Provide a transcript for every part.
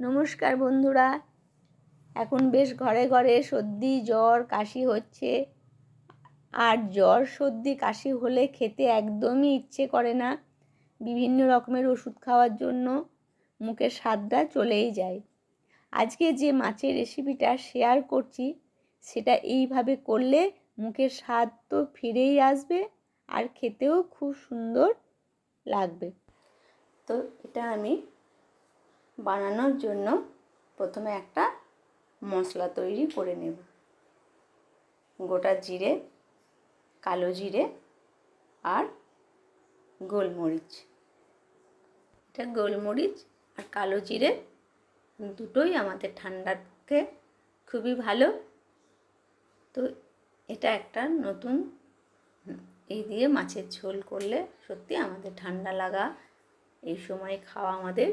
নমস্কার বন্ধুরা। এখন বেশ ঘরে ঘরে সর্দি, জ্বর, কাশি হচ্ছে। আর জ্বর, সর্দি, কাশি হলে খেতে একদমই ইচ্ছে করে না। বিভিন্ন রকমের ওষুধ খাওয়ার জন্য মুখের স্বাদটা চলেই যায়। আজকে যে মাছের রেসিপিটা শেয়ার করছি, সেটা এইভাবে করলে মুখের স্বাদ তো ফিরেই আসবে আর খেতেও খুব সুন্দর লাগবে। তো এটা আমি বানানোর জন্য প্রথমে একটা মশলা তৈরি করে নেব। গোটা জিরে, কালো জিরে আর গোলমরিচ। এটা গোলমরিচ আর কালো জিরে দুটোই আমাদের ঠান্ডার পক্ষে খুবই ভালো। তো এটা একটা নতুন এই দিয়ে মাছের ঝোল করলে সত্যি আমাদের ঠান্ডা লাগা, এই সময় খাওয়া আমাদের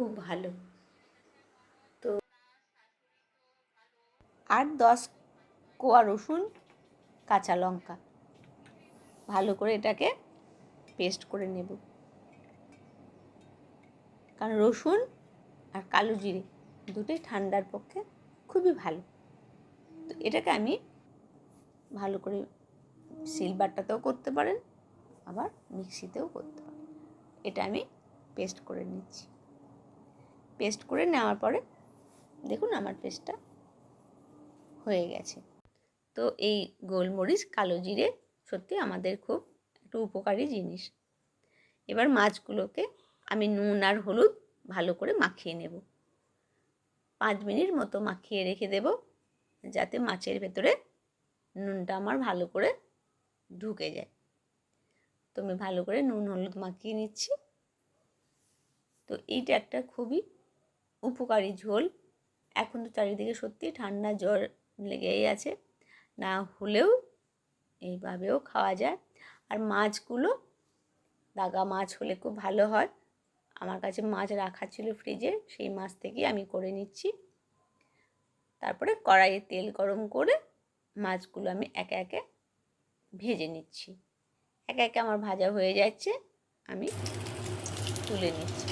খুব ভালো। তো আর দশ কোয়া রসুন, কাঁচা লঙ্কা। ভালো করে এটাকে পেস্ট করে নেব। কারণ রসুন আর কালো জিরে দুটোই ঠান্ডার পক্ষে খুবই ভালো। তো এটাকে আমি ভালো করে সিলবারটাতেও করতে পারেন, আবার মিক্সিতেও করতে পারেন। এটা আমি পেস্ট করে নিচ্ছি। পেস্ট করে নেওয়ার পরে দেখুন আমার পেস্টটা হয়ে গেছে। তো এই গোলমরিচ, কালো জিরে সত্যি আমাদের খুব একটু উপকারী জিনিস। এবার মাছগুলোকে আমি নুন আর হলুদ ভালো করে মাখিয়ে নেব। পাঁচ মিনিট মতো মাখিয়ে রেখে দেব যাতে মাছের ভেতরে নুনটা আমার ভালো করে ঢুকে যায়। তো আমি ভালো করে নুন, হলুদ মাখিয়ে নিচ্ছি। তো এইটা একটা খুবই উপকারী ঝোল। এখন তো চারিদিকে সত্যি ঠান্ডা জ্বর লেগেই আছে। না হলেও এইভাবেও খাওয়া যায়। আর মাছগুলো, দাগা মাছ হলে খুব ভালো হয়। আমার কাছে মাছ রাখা ছিল ফ্রিজে, সেই মাছ থেকেই আমি করে নিচ্ছি। তারপরে কড়াইয়ে তেল গরম করে মাছগুলো আমি একে একে ভেজে নিচ্ছি। একে একে আমার ভাজা হয়ে যাচ্ছে, আমি তুলে নিচ্ছি।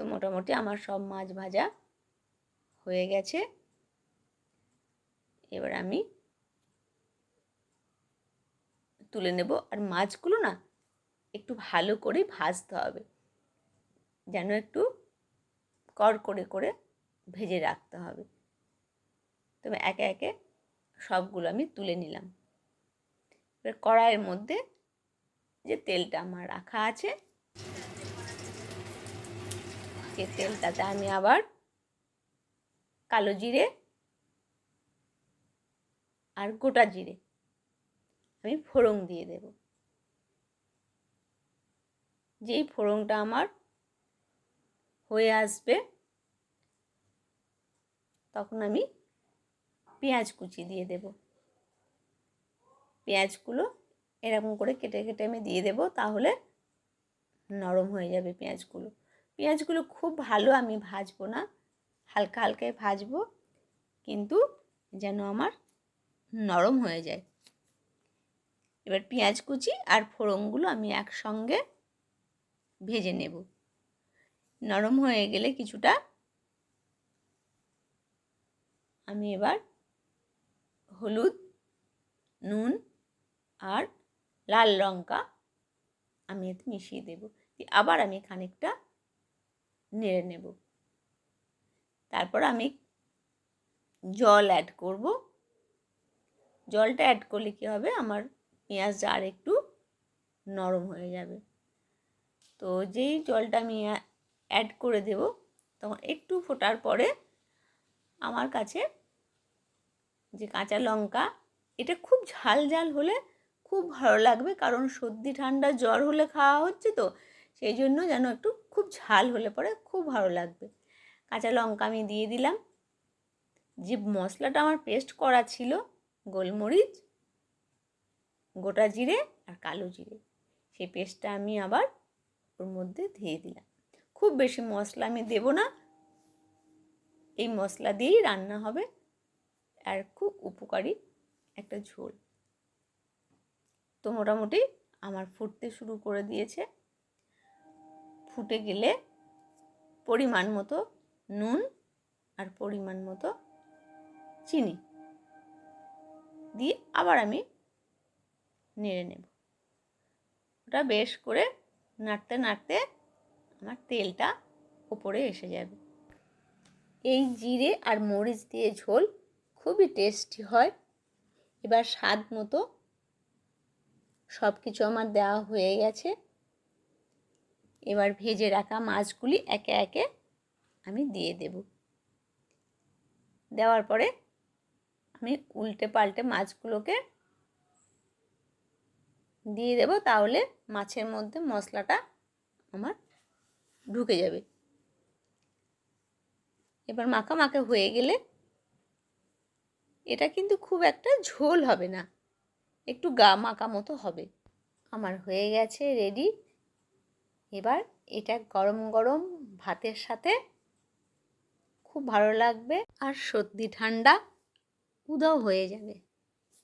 তো মোটামুটি আমার সব মাছ ভাজা হয়ে গেছে। এবার আমি তুলে নেব। আর মাছগুলো না একটু ভালো করে ভাজতে হবে। যেন একটু কর করে করে ভেজে রাখতে হবে। তবে একে একে সবগুলো আমি তুলে নিলাম। এবার কড়াইয়ের মধ্যে যে তেলটা আমার রাখা আছে সে তেলটাতে আমি আবার কালো জিরে আর গোটা জিরে আমি ফোড়ন দিয়ে দেব। যেই ফোড়নটা আমার হয়ে আসবে, তখন আমি পেঁয়াজ কুচি দিয়ে দেব। পেঁয়াজগুলো এরকম করে কেটে কেটে আমি দিয়ে দেব, তাহলে নরম হয়ে যাবে পেঁয়াজগুলো। পেঁয়াজগুলো খুব ভালো আমি ভাজবো না। হালকা হালকায় ভাজবো, কিন্তু যেন আমার নরম হয়ে যায়। এবার পেঁয়াজ কুচি আর ফোড়নগুলো আমি একসঙ্গে ভেজে নেব। নরম হয়ে গেলে কিছুটা আমি এবার হলুদ, নুন আর লাল লঙ্কা আমি এতে মিশিয়ে দেব। আবার আমি খানিকটা নেড়ে নেব। তারপর আমি জল অ্যাড করব। জলটা অ্যাড করলে কী হবে? আমার পেঁয়াজটা আর একটু নরম হয়ে যাবে। তো যেই জলটা আমি অ্যাড করে দেব, তখন একটু ফোটার পরে আমার কাছে যে কাঁচা লঙ্কা, এটা খুব ঝাল ঝাল হলে খুব ভালো লাগবে। কারণ সর্দি, ঠান্ডা, জ্বর হলে খাওয়া হচ্ছে তো। সেই জন্য যেন একটু খুব ঝাল হলে পরে খুব ভালো লাগবে। কাঁচা লঙ্কা আমি দিয়ে দিলাম। যে মশলাটা আমার পেস্ট করা ছিল, গোলমরিচ, গোটা জিরে আর কালো জিরে, সেই পেস্টটা আমি আবার ওর মধ্যে দিয়ে দিলাম। খুব বেশি মশলা আমি দেব না। এই মশলা দিয়েই রান্না হবে আর খুব উপকারী একটা ঝোল। তো মোটামুটি আমার ফুটতে শুরু করে দিয়েছে। ফুটে গেলে পরিমাণ মতো নুন আর পরিমাণ মতো চিনি দিয়ে আবার আমি নেড়ে নেব। ওটা বেশ করে নাড়তে নাড়তে আমার তেলটা ওপরে এসে যাবে। এই জিরে আর মরিচ দিয়ে ঝোল খুবই টেস্টি হয়। এবার স্বাদ মতো সব কিছু আমার দেওয়া হয়ে গেছে। এবার ভেজে রাখা মাছগুলি একে একে আমি দিয়ে দেব। দেওয়ার পরে আমি উল্টে পাল্টে মাছগুলোকে দিয়ে দেব, তাহলে মাছের মধ্যে মশলাটা আমার ঢুকে যাবে। এবার মাখা মাখা হয়ে গেলে এটা কিন্তু খুব একটা ঝোল হবে না, একটু গা মাখা মতো হবে। আমার হয়ে গেছে রেডি এবার এটা গরম গরম ভাতের সাথে খুব ভালো লাগবে আর সর্দি ঠান্ডা উদাও হয়ে যাবে।